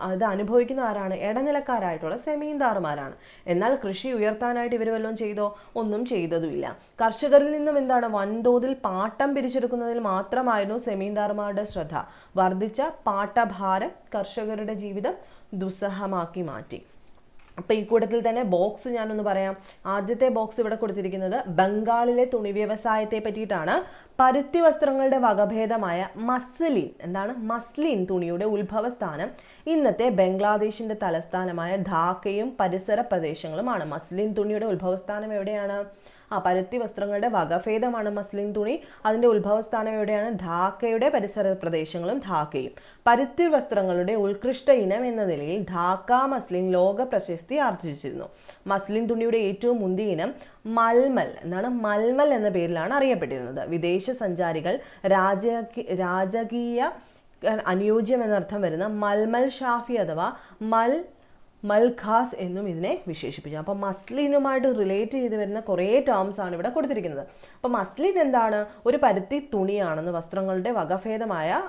അത് അനുഭവിക്കുന്ന ആരാണ്? ഇടനിലക്കാരായിട്ടുള്ള സെമീന്ദാർമാരാണ്. എന്നാൽ കൃഷി ഉയർത്താനായിട്ട് ഇവർ വല്ലതും ചെയ്തോ? ഒന്നും ചെയ്തതുമില്ല. കർഷകരിൽ നിന്നും എന്താണ്? വൻതോതിൽ പാട്ടം പിരിച്ചെടുക്കുന്നതിൽ മാത്രമായിരുന്നു സെമീന്ദാർമാരുടെ ശ്രദ്ധ. വർദ്ധിച്ച പാട്ടഭാരം കർഷകരുടെ ജീവിതം ദുസ്സഹമാക്കി മാറ്റി. അപ്പോൾ ഈ കൂട്ടത്തിൽ തന്നെ ബോക്സ് ഞാനൊന്ന് പറയാം. ആദ്യത്തെ ബോക്സ് ഇവിടെ കൊടുത്തിരിക്കുന്നത് ബംഗാളിലെ തുണി വ്യവസായത്തെ പറ്റിയിട്ടാണ്. പരുത്തി വസ്ത്രങ്ങളുടെ വകഭേദമായ മസ്ലിൻ എന്താണ്? മസ്ലിൻ തുണിയുടെ ഉത്ഭവസ്ഥാനം. ഇന്നത്തെ ബംഗ്ലാദേശിന്റെ തലസ്ഥാനമായ ധാക്കയും പരിസര പ്രദേശങ്ങളുമാണ്. മസ്ലിൻ തുണിയുടെ ഉത്ഭവസ്ഥാനം എവിടെയാണ്? ആ പരുത്തി വസ്ത്രങ്ങളുടെ വകഭേദമാണ് മസ്ലിൻ തുണി. അതിന്റെ ഉത്ഭവസ്ഥാനം എവിടെയാണ്? ധാക്കയുടെ പരിസര പ്രദേശങ്ങളും ധാക്കയും. പരുത്തി വസ്ത്രങ്ങളുടെ ഉത്കൃഷ്ട ഇനം എന്ന നിലയിൽ ധാക്ക മസ്ലിൻ ലോക പ്രശസ്തി ആർജിച്ചിരുന്നു. മസ്ലിൻ തുണിയുടെ ഏറ്റവും മുന്തിയ ഇനം മൽമൽ എന്നാണ്. മൽമൽ എന്ന പേരിലാണ് അറിയപ്പെട്ടിരുന്നത്. വിദേശ സഞ്ചാരികൾ രാജ രാജകീയ അനുയോജ്യം എന്നർത്ഥം വരുന്ന മൽമൽ ഷാഫി അഥവാ മൽ മൽഖാസ് എന്നും ഇതിനെ വിശേഷിപ്പിച്ചു. അപ്പോൾ മസ്ലിനുമായിട്ട് റിലേറ്റ് ചെയ്ത് വരുന്ന കുറേ ടേംസ് ആണ് ഇവിടെ കൊടുത്തിരിക്കുന്നത്. അപ്പോൾ മസ്ലിൻ എന്താണ്? ഒരു പരുത്തി തുണിയാണെന്ന് വസ്ത്രങ്ങളുടെ വകഭേദമായ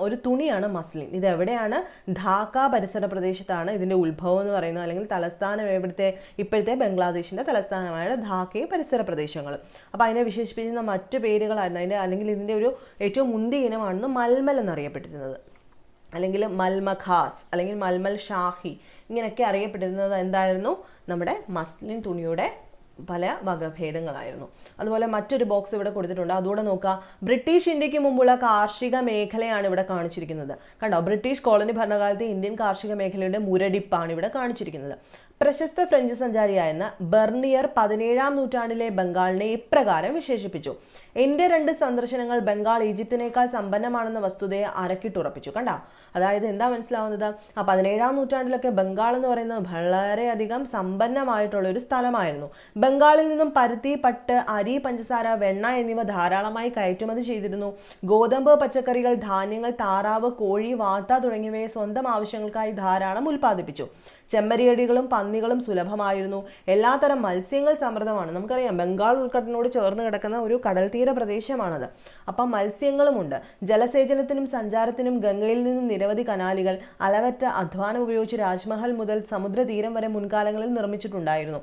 ഒരു തുണിയാണ് മസ്ലിൻ. ഇത് എവിടെയാണ്? ധാക്ക പരിസര പ്രദേശത്താണ് ഇതിന്റെ ഉത്ഭവം എന്ന് പറയുന്നത്. അല്ലെങ്കിൽ തലസ്ഥാനം എവിടുത്തെ? ഇപ്പോഴത്തെ ബംഗ്ലാദേശിന്റെ തലസ്ഥാനമായ ധാക്കയും പരിസര പ്രദേശങ്ങൾ. അപ്പോൾ അതിനെ വിശേഷിപ്പിക്കുന്ന മറ്റു പേരുകളായിരുന്നു. അതിന്റെ അല്ലെങ്കിൽ ഇതിന്റെ ഒരു ഏറ്റവും മുന്തിയ ഇനമാണെന്ന് മൽമൽ എന്നറിയപ്പെട്ടിരുന്നത്. അല്ലെങ്കിൽ മൽമഖാസ് അല്ലെങ്കിൽ മൽമൽ ഷാഹി ഇങ്ങനെയൊക്കെ അറിയപ്പെട്ടിരുന്നത് എന്തായിരുന്നു? നമ്മുടെ മസ്ലിൻ തുണിയുടെ പല വകഭേദങ്ങളായിരുന്നു. അതുപോലെ മറ്റൊരു ബോക്സ് ഇവിടെ കൊടുത്തിട്ടുണ്ട്. അതുകൂടെ നോക്കുക ബ്രിട്ടീഷ് ഇന്ത്യയ്ക്ക് മുമ്പുള്ള കാർഷിക മേഖലയാണ് ഇവിടെ കാണിച്ചിരിക്കുന്നത്. കണ്ടോ? ബ്രിട്ടീഷ് കോളനി ഭരണകാലത്തെ ഇന്ത്യൻ കാർഷിക മേഖലയുടെ മുരടിപ്പാണ് ഇവിടെ കാണിച്ചിരിക്കുന്നത്. പ്രശസ്ത ഫ്രഞ്ച് സഞ്ചാരിയായിരുന്ന ബെർണിയർ പതിനേഴാം നൂറ്റാണ്ടിലെ ബംഗാളിനെ ഇപ്രകാരം വിശേഷിപ്പിച്ചു. എന്റെ രണ്ട് സന്ദർശനങ്ങൾ ബംഗാൾ ഈജിപ്തിനേക്കാൾ സമ്പന്നമാണെന്ന വസ്തുതയെ അരക്കിട്ടുറപ്പിച്ചു. കണ്ട? അതായത് എന്താ മനസ്സിലാവുന്നത്? ആ പതിനേഴാം നൂറ്റാണ്ടിലൊക്കെ ബംഗാൾ എന്ന് പറയുന്നത് വളരെയധികം സമ്പന്നമായിട്ടുള്ള ഒരു സ്ഥലമായിരുന്നു. ബംഗാളിൽ നിന്നും പരുത്തി പട്ട് അരി പഞ്ചസാര വെണ്ണ എന്നിവ ധാരാളമായി കയറ്റുമതി ചെയ്തിരുന്നു. ഗോതമ്പ് പച്ചക്കറികൾ ധാന്യങ്ങൾ താറാവ് കോഴി വാത്ത തുടങ്ങിയവയെ സ്വന്തം ആവശ്യങ്ങൾക്കായി ധാരാളം ഉൽപ്പാദിപ്പിച്ചു. ചെമ്മരിയടികളും പന്നികളും സുലഭമായിരുന്നു. എല്ലാത്തരം മത്സ്യങ്ങൾ സമൃദ്ധമാണ്. നമുക്കറിയാം ബംഗാൾ ഉൾക്കടലിനോട് ചേർന്ന് കിടക്കുന്ന ഒരു കടൽത്തീര പ്രദേശമാണത്. അപ്പം മത്സ്യങ്ങളുമുണ്ട്. ജലസേചനത്തിനും സഞ്ചാരത്തിനും ഗംഗയിൽ നിന്നും നിരവധി കനാലുകൾ അലവറ്റ അധ്വാനം ഉപയോഗിച്ച് രാജ്മഹൽ മുതൽ സമുദ്രതീരം വരെ മുൻകാലങ്ങളിൽ നിർമ്മിച്ചിട്ടുണ്ടായിരുന്നു.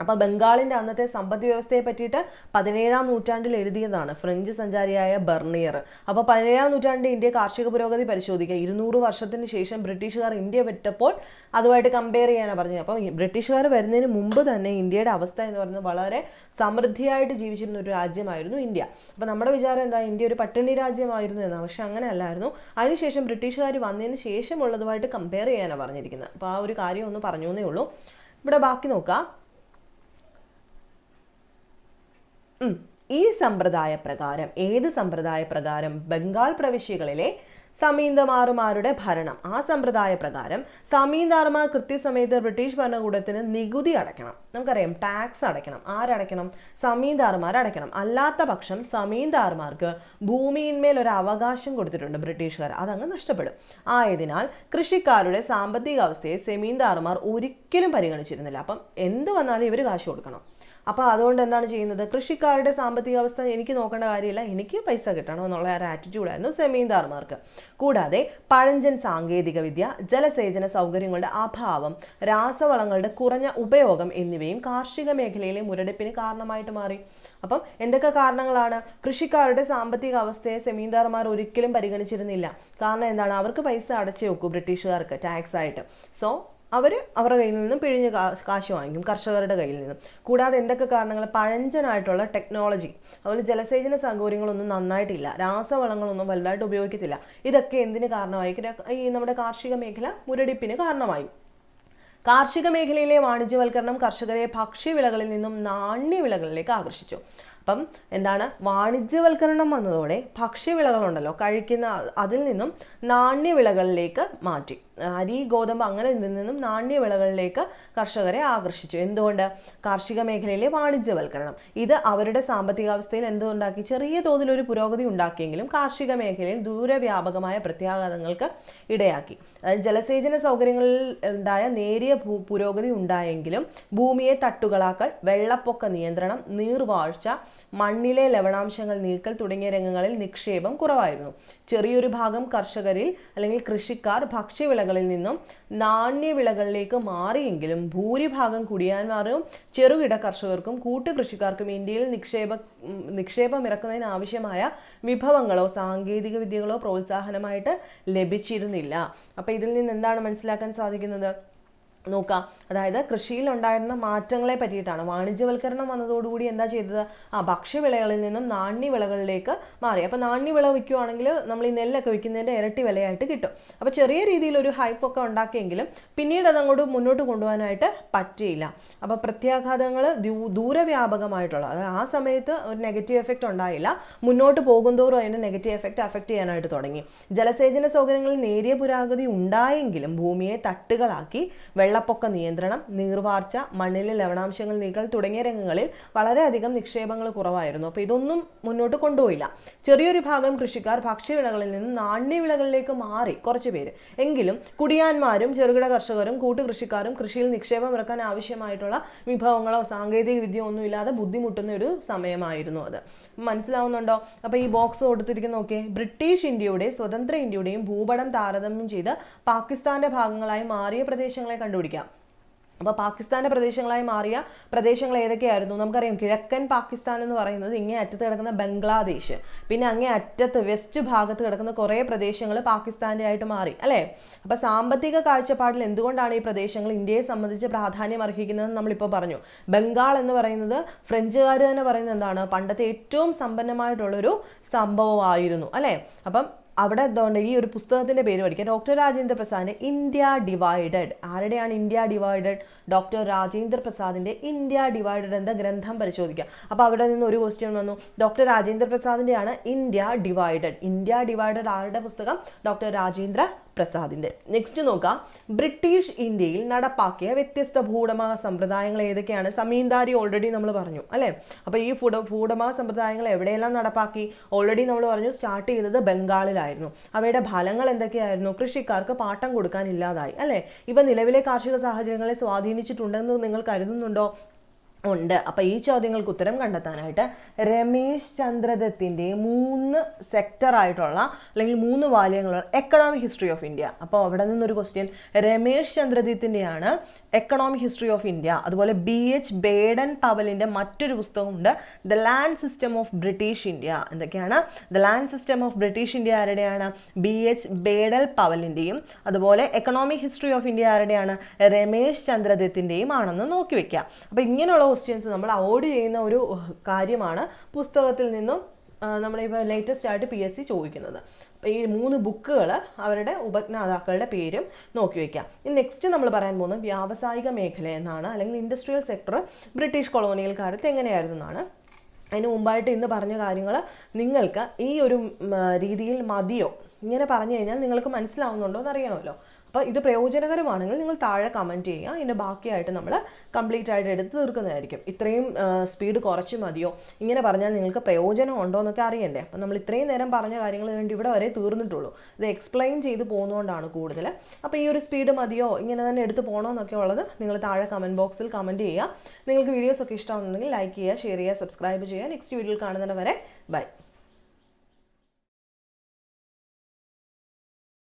അപ്പോൾ ബംഗാളിന്റെ അന്നത്തെ സമ്പദ് വ്യവസ്ഥയെ പറ്റിയിട്ട് പതിനേഴാം നൂറ്റാണ്ടിൽ എഴുതിയതാണ് ഫ്രഞ്ച് സഞ്ചാരിയായ ബർണിയർ. അപ്പോൾ പതിനേഴാം നൂറ്റാണ്ടിന്റെ ഇന്ത്യ കാർഷിക പുരോഗതി പരിശോധിക്കുക. ഇരുന്നൂറ് വർഷത്തിന് ശേഷം ബ്രിട്ടീഷുകാർ ഇന്ത്യ വിട്ടപ്പോൾ അതുമായിട്ട് കമ്പയർ ചെയ്യാനാണ് പറഞ്ഞത്. അപ്പം ബ്രിട്ടീഷുകാർ വരുന്നതിന് മുമ്പ് തന്നെ ഇന്ത്യയുടെ അവസ്ഥ എന്ന് പറയുന്നത് വളരെ സമൃദ്ധിയായിട്ട് ജീവിച്ചിരുന്ന ഒരു രാജ്യമായിരുന്നു ഇന്ത്യ. അപ്പോൾ നമ്മുടെ വിചാരം എന്താ? ഇന്ത്യ ഒരു പട്ടിണി രാജ്യമായിരുന്നു എന്നാണ്. പക്ഷെ അങ്ങനെ അല്ലായിരുന്നു. അതിനുശേഷം ബ്രിട്ടീഷുകാർ വന്നതിന് ശേഷമുള്ളതുമായിട്ട് കമ്പയർ ചെയ്യാനാണ് പറഞ്ഞിരിക്കുന്നത്. അപ്പോൾ ആ ഒരു കാര്യം ഒന്ന് പറഞ്ഞു എന്നേ ഉള്ളൂ. ഇവിടെ ബാക്കി നോക്കാം. ഈ സമ്പ്രദായ പ്രകാരം ഏത് സമ്പ്രദായ പ്രകാരം ബംഗാൾ പ്രവിശ്യകളിലെ സമീന്ദമാറുമാരുടെ ഭരണം ആ സമ്പ്രദായ പ്രകാരം സമീന്ദാർമാർ കൃത്യസമയത്ത് ബ്രിട്ടീഷ് ഭരണകൂടത്തിന് നികുതി അടയ്ക്കണം. നമുക്കറിയാം ടാക്സ് അടയ്ക്കണം. ആരടയ്ക്കണം? സമീന്ദാർമാർ അടയ്ക്കണം. അല്ലാത്ത പക്ഷം സമീന്ദാർമാർക്ക് ഭൂമിയിന്മേൽ ഒരു അവകാശം കൊടുത്തിട്ടുണ്ട് ബ്രിട്ടീഷുകാർ. അതങ്ങ് നഷ്ടപ്പെടും. ആയതിനാൽ കൃഷിക്കാരുടെ സാമ്പത്തിക അവസ്ഥയെ സെമീന്ദാർമാർ ഒരിക്കലും പരിഗണിച്ചിരുന്നില്ല. അപ്പം എന്ത് വന്നാലും ഇവർ കാശ് കൊടുക്കണം. അപ്പോൾ അതുകൊണ്ട് എന്താണ് ചെയ്യുന്നത്? കൃഷിക്കാരുടെ സാമ്പത്തിക അവസ്ഥ എനിക്ക് നോക്കേണ്ട കാര്യമില്ല. എനിക്ക് പൈസ കിട്ടണം എന്നുള്ള ഒരു ആറ്റിറ്റ്യൂഡായിരുന്നു സെമീന്ദാർമാർക്ക്. കൂടാതെ പഴഞ്ചൻ സാങ്കേതികവിദ്യ ജലസേചന സൗകര്യങ്ങളുടെ അഭാവം രാസവളങ്ങളുടെ കുറഞ്ഞ ഉപയോഗം എന്നിവയും കാർഷിക മേഖലയിലെ മുരടിപ്പിന് കാരണമായിട്ട് മാറി. അപ്പം എന്തൊക്കെ കാരണങ്ങളാണ്? കൃഷിക്കാരുടെ സാമ്പത്തിക അവസ്ഥയെ സെമീന്ദാർമാർ ഒരിക്കലും പരിഗണിച്ചിരുന്നില്ല. കാരണം എന്താണ്? അവർക്ക് പൈസ അടച്ചു വെക്കും ബ്രിട്ടീഷുകാർക്ക് ടാക്സ് ആയിട്ട് സോ അവർ അവരുടെ കയ്യിൽ നിന്നും പിഴിഞ്ഞ് കാശ് വാങ്ങിക്കും കർഷകരുടെ കയ്യിൽ നിന്നും. കൂടാതെ എന്തൊക്കെ കാരണങ്ങൾ പഴഞ്ചനായിട്ടുള്ള ടെക്നോളജി അതുപോലെ ജലസേചന സൗകര്യങ്ങളൊന്നും നന്നായിട്ടില്ല. രാസവളങ്ങളൊന്നും വലുതായിട്ട് ഉപയോഗിക്കത്തില്ല. ഇതൊക്കെ എന്തിന് കാരണമായി കിര- ഈ നമ്മുടെ കാർഷിക മേഖല മുരടിപ്പിന് കാരണമായി. കാർഷിക മേഖലയിലെ വാണിജ്യവൽക്കരണം കർഷകരെ ഭക്ഷ്യവിളകളിൽ നിന്നും നാണ്യവിളകളിലേക്ക് ആകർഷിച്ചു. അപ്പം എന്താണ്? വാണിജ്യവൽക്കരണം വന്നതോടെ ഭക്ഷ്യവിളകളുണ്ടല്ലോ കഴിക്കുന്ന അതിൽ നിന്നും നാണ്യവിളകളിലേക്ക് മാറ്റി. അരി ഗോതമ്പ് അങ്ങനെ നിന്നും നാണ്യവിളകളിലേക്ക് കർഷകരെ ആകർഷിച്ചു. എന്തുകൊണ്ട്? കാർഷിക മേഖലയിലെ വാണിജ്യവൽക്കരണം. ഇത് അവരുടെ സാമ്പത്തികാവസ്ഥയിൽ എന്തുണ്ടാക്കി? ചെറിയ തോതിൽ ഒരു പുരോഗതി ഉണ്ടാക്കിയെങ്കിലും കാർഷിക മേഖലയിൽ ദൂരവ്യാപകമായ പ്രത്യാഘാതങ്ങൾക്ക് ഇടയാക്കി. ജലസേചന സൗകര്യങ്ങളിൽ ഉണ്ടായ നേരിയ പുരോഗതി ഉണ്ടായെങ്കിലും ഭൂമിയെ തട്ടുകളാക്കൽ വെള്ളപ്പൊക്ക നിയന്ത്രണം നീർവാഴ്ച മണ്ണിലെ ലവണാംശങ്ങൾ നീക്കൽ തുടങ്ങിയ രംഗങ്ങളിൽ നിക്ഷേപം കുറവായിരുന്നു. ചെറിയൊരു ഭാഗം കർഷകരിൽ അല്ലെങ്കിൽ കൃഷിക്കാർ ഭക്ഷ്യവിളകളിൽ നിന്നും നാണ്യവിളകളിലേക്ക് മാറിയെങ്കിലും ഭൂരിഭാഗം കുടിയാന്മാരും ചെറുകിട കർഷകർക്കും കൂട്ടുകൃഷിക്കാർക്കും ഇന്ത്യയിൽ നിക്ഷേപ നിക്ഷേപം ഇറക്കുന്നതിന് ആവശ്യമായ വിഭവങ്ങളോ സാങ്കേതിക വിദ്യകളോ പ്രോത്സാഹനമായിട്ട് ലഭിച്ചിരുന്നില്ല. അപ്പൊ ഇതിൽ നിന്ന് എന്താണ് മനസ്സിലാക്കാൻ സാധിക്കുന്നത്? നോക്കാം. അതായത് കൃഷിയിൽ ഉണ്ടായിരുന്ന മാറ്റങ്ങളെ പറ്റിയിട്ടാണ്. വാണിജ്യവൽക്കരണം വന്നതോടുകൂടി എന്താ ചെയ്തത്? ആ ഭക്ഷ്യവിളകളിൽ നിന്നും നാണ്യവിളകളിലേക്ക് മാറി. അപ്പോൾ നാണ്യവിള വിൽക്കുവാണെങ്കിൽ നമ്മൾ ഈ നെല്ലൊക്കെ വിൽക്കുന്നതിന്റെ ഇരട്ടി വിലയായിട്ട് കിട്ടും. അപ്പോൾ ചെറിയ രീതിയിൽ ഒരു ഹൈപ്പൊക്കെ ഉണ്ടാക്കിയെങ്കിലും പിന്നീട് അതങ്ങോട്ട് മുന്നോട്ട് കൊണ്ടുപോകാനായിട്ട് പറ്റിയില്ല. അപ്പോൾ പ്രത്യാഘാതങ്ങൾ ദൂരവ്യാപകമായിട്ടുള്ള അതായത് ആ സമയത്ത് ഒരു നെഗറ്റീവ് എഫക്റ്റ് ഉണ്ടായില്ല. മുന്നോട്ട് പോകുന്തോറും അതിന്റെ നെഗറ്റീവ് എഫക്റ്റ് അഫക്റ്റ് ചെയ്യാനായിട്ട് തുടങ്ങി. ജലസേചന സൗകര്യങ്ങളിൽ നേരിയ പുരോഗതി ഉണ്ടായെങ്കിലും ഭൂമിയെ തട്ടുകളാക്കി വെള്ളപ്പൊക്ക നിയന്ത്രണം നീർവാർച്ച മണ്ണിലെ ലവണാംശങ്ങൾ നീക്കൽ തുടങ്ങിയ രംഗങ്ങളിൽ വളരെയധികം നിക്ഷേപങ്ങൾ കുറവായിരുന്നു. അപ്പോൾ ഇതൊന്നും മുന്നോട്ട് കൊണ്ടുപോയില്ല. ചെറിയൊരു ഭാഗം കൃഷിക്കാർ ഭക്ഷ്യവിളകളിൽ നിന്ന് നാണ്യവിളകളിലേക്ക് മാറി കുറച്ച് പേര്. എങ്കിലും കുടിയാന്മാരും ചെറുകിട കർഷകരും കൂട്ടുകൃഷിക്കാരും കൃഷിയിൽ നിക്ഷേപം ഇറക്കാൻ ആവശ്യമായിട്ടുള്ള വിഭവങ്ങളോ സാങ്കേതിക വിദ്യയോ ഒന്നുമില്ലാതെ ബുദ്ധിമുട്ടുന്ന ഒരു സമയമായിരുന്നു അത്. മനസ്സിലാവുന്നുണ്ടോ? അപ്പോൾ ഈ ബോക്സ് കൊടുത്തിരിക്കുന്ന നോക്കിയേ ബ്രിട്ടീഷ് ഇന്ത്യയുടെ സ്വതന്ത്ര ഇന്ത്യയുടെയും ഭൂപടം താരതമ്യം ചെയ്ത് പാകിസ്ഥാന്റെ ഭാഗങ്ങളായി മാറിയ പ്രദേശങ്ങളെ കണ്ടുപിടിക്കാം. അപ്പോൾ പാകിസ്ഥാന്റെ പ്രദേശങ്ങളായി മാറിയ പ്രദേശങ്ങൾ ഏതൊക്കെയായിരുന്നു? നമുക്കറിയാം കിഴക്കൻ പാകിസ്ഥാൻ എന്ന് പറയുന്നത് ഇങ്ങേ അറ്റത്ത് കിടക്കുന്ന ബംഗ്ലാദേശ്. പിന്നെ അങ്ങേ അറ്റത്ത് വെസ്റ്റ് ഭാഗത്ത് കിടക്കുന്ന കുറേ പ്രദേശങ്ങൾ പാകിസ്ഥാന്റെ ആയിട്ട് മാറി അല്ലേ? അപ്പോൾ സാമ്പത്തിക കാഴ്ചപ്പാടിൽ എന്തുകൊണ്ടാണ് ഈ പ്രദേശങ്ങൾ ഇന്ത്യയെ സംബന്ധിച്ച് പ്രാധാന്യം അർഹിക്കുന്നതെന്ന് നമ്മളിപ്പോൾ പറഞ്ഞു. ബംഗാൾ എന്ന് പറയുന്നത് ഫ്രഞ്ചുകാർ തന്നെ പറയുന്നത് എന്താണ്? പണ്ടത്തെ ഏറ്റവും സമ്പന്നമായിട്ടുള്ളൊരു സംഭവമായിരുന്നു അല്ലേ? അപ്പം അവിടെ എന്തുകൊണ്ട് ഈ ഒരു പുസ്തകത്തിന്റെ പേര് പഠിക്കാം ഡോക്ടർ രാജേന്ദ്ര പ്രസാദിന്റെ ഇന്ത്യ ഡിവൈഡഡ് ആരുടെയാണ് ഇന്ത്യ ഡിവൈഡഡ് ഡോക്ടർ രാജേന്ദ്ര പ്രസാദിന്റെ ഇന്ത്യ ഡിവൈഡഡ് എന്ന ഗ്രന്ഥം പരിശോധിക്കുക അപ്പോൾ അവിടെ നിന്ന് ഒരു ക്വസ്റ്റ്യൻ വന്നു. ഡോക്ടർ രാജേന്ദ്ര പ്രസാദിന്റെയാണ് ഇന്ത്യ ഡിവൈഡഡ് ഇന്ത്യ ഡിവൈഡഡ് ആരുടെ പുസ്തകം? ഡോക്ടർ രാജേന്ദ്ര പ്രസാദിന്റെ. നെക്സ്റ്റ് നോക്കാം. ബ്രിട്ടീഷ് ഇന്ത്യയിൽ നടപ്പാക്കിയ വ്യത്യസ്ത ഭൂടമ സമ്പ്രദായങ്ങൾ ഏതൊക്കെയാണ്? സമീന്ദാരി ഓൾറെഡി നമ്മൾ പറഞ്ഞു അല്ലേ? അപ്പോൾ ഈ ഫുഡ ഭൂടമ സമ്പ്രദായങ്ങൾ എവിടെയെല്ലാം നടപ്പാക്കി? ഓൾറെഡി നമ്മൾ പറഞ്ഞു സ്റ്റാർട്ട് ചെയ്തത് ബംഗാളിലായിരുന്നു. അവയുടെ ഫലങ്ങൾ എന്തൊക്കെയായിരുന്നു? കൃഷിക്കാർക്ക് പാട്ടം കൊടുക്കാൻ ഇല്ലാതായി അല്ലേ? ഇവ നിലവിലെ കാർഷിക സാഹചര്യങ്ങളെ സ്വാധീനിച്ചിട്ടുണ്ടെന്ന് നിങ്ങൾ കരുതുന്നുണ്ടോ? ഉണ്ട്. അപ്പോൾ ഈ ചോദ്യങ്ങൾക്ക് ഉത്തരം കണ്ടെത്താനായിട്ട് രമേശ് ചന്ദ്രദത്തിന്റെ മൂന്ന് സെക്ടർ ആയിട്ടുള്ള അല്ലെങ്കിൽ മൂന്ന് വാല്യങ്ങളുള്ള എക്കണോമിക് ഹിസ്റ്ററി ഓഫ് ഇന്ത്യ അപ്പോൾ അവിടെ നിന്നൊരു ക്വസ്റ്റ്യൻ രമേശ് ചന്ദ്രദത്തിന്റെയാണ് എക്കണോമിക് ഹിസ്റ്ററി ഓഫ് ഇന്ത്യ അതുപോലെ ബി എച്ച് ബേഡൻ പവലിന്റെ മറ്റൊരു പുസ്തകമുണ്ട് the land system of British India എന്തൊക്കെയാണ്? The land system of British India ആരുടെയാണ്? B H Baden പവലിന്റെയും അതുപോലെ എക്കണോമിക് ഹിസ്റ്ററി ഓഫ് ഇന്ത്യ ആരുടെയാണ്? രമേശ് ചന്ദ്രദത്തിന്റെയും ആണെന്ന് നോക്കി വെക്കുക. അപ്പോൾ ഇങ്ങനെയുള്ള ക്വസ്റ്റ്യൻസ് നമ്മൾ അവോയ്ഡ് ചെയ്യുന്ന ഒരു കാര്യമാണ് പുസ്തകത്തിൽ നിന്നും നമ്മളിപ്പോൾ ലേറ്റസ്റ്റ് ആയിട്ട് പി എസ് സി ചോദിക്കുന്നത്. ഈ മൂന്ന് ബുക്കുകൾ അവരുടെ ഉപജ്ഞാതാക്കളുടെ പേരും നോക്കി വയ്ക്കാം ഇനി നെക്സ്റ്റ് നമ്മൾ പറയാൻ പോകുന്നത് വ്യാവസായിക മേഖല എന്നാണ് അല്ലെങ്കിൽ ഇൻഡസ്ട്രിയൽ സെക്ടർ ബ്രിട്ടീഷ് കൊളോണിയൽ കാലത്ത് എങ്ങനെയായിരുന്നു എന്നാണ്. അതിന് മുമ്പായിട്ട് ഇന്ന് പറഞ്ഞ കാര്യങ്ങൾ നിങ്ങൾക്ക് ഈ ഒരു രീതിയിൽ മതിയോ? ഇങ്ങനെ പറഞ്ഞു കഴിഞ്ഞാൽ നിങ്ങൾക്ക് മനസ്സിലാവുന്നുണ്ടോ എന്ന് അറിയണമല്ലോ. അപ്പോൾ ഇത് പ്രയോജനകരമാണെങ്കിൽ നിങ്ങൾ താഴെ കമന്റ് ചെയ്യുക. ഇതിന്റെ ബാക്കിയായിട്ട് നമ്മൾ കംപ്ലീറ്റ് ആയിട്ട് എടുത്ത് തീർക്കുന്നതായിരിക്കും. ഇത്രയും സ്പീഡ് കുറച്ച് മതിയോ? ഇങ്ങനെ പറഞ്ഞാൽ നിങ്ങൾക്ക് പ്രയോജനം ഉണ്ടോ എന്നൊക്കെ അറിയണ്ടേ? അപ്പോൾ നമ്മൾ ഇത്രയും നേരം പറഞ്ഞ കാര്യങ്ങൾ വേണ്ടി ഇവിടെ വരെ തീർന്നിട്ടുള്ളൂ. ഇത് എക്സ്പ്ലെയിൻ ചെയ്ത് പോകുന്നതുകൊണ്ടാണ് കൂടുതൽ അപ്പോൾ ഈ ഒരു സ്പീഡ് മതിയോ? ഇങ്ങനെ തന്നെ എടുത്ത് പോകണോ എന്നൊക്കെ ഉള്ളത് നിങ്ങൾ താഴെ കമന്റ് ബോക്സിൽ കമന്റ് ചെയ്യുക. നിങ്ങൾക്ക് വീഡിയോസ് ഒക്കെ ഇഷ്ടമാണെന്നുണ്ടെങ്കിൽ ലൈക്ക് ചെയ്യുക ഷെയർ ചെയ്യുക സബ്സ്ക്രൈബ് ചെയ്യുക. നെക്സ്റ്റ് വീഡിയോയിൽ കാണുന്നതിന് വരെ ബൈ